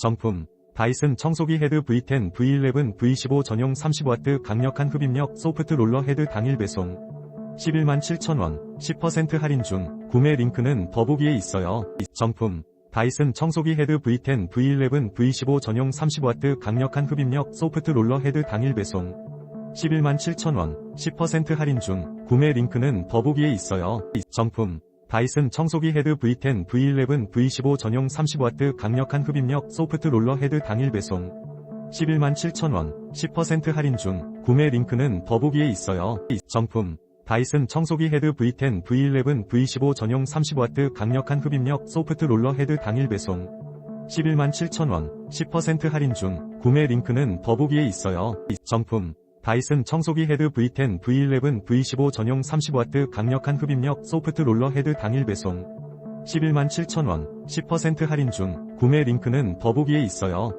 정품 다이슨 청소기 헤드 V10, V11, V15 전용 30W 강력한 흡입력 소프트 롤러 헤드 당일 배송 11만 7천원 10% 할인 중 구매 링크는 더보기에 있어요. 정품 다이슨 청소기 헤드 V10, V11, V15 전용 30W 강력한 흡입력 소프트 롤러 헤드 당일 배송 11만 7천원 10% 할인 중 구매 링크는 더보기에 있어요. 정품 다이슨 청소기 헤드 V10, V11, V15 전용 30W 강력한 흡입력 소프트 롤러 헤드 당일 배송 11만 7천원 10% 할인 중 구매 링크는 더보기에 있어요. 정품 다이슨 청소기 헤드 V10, V11, V15 전용 30W 강력한 흡입력 소프트 롤러 헤드 당일 배송 11만 7천원 10% 할인 중 구매 링크는 더보기에 있어요. 정품 다이슨 청소기 헤드 V10, V11, V15 전용 30W 강력한 흡입력 소프트 롤러 헤드 당일 배송 11만 7천원 10% 할인 중 구매 링크는 더보기에 있어요.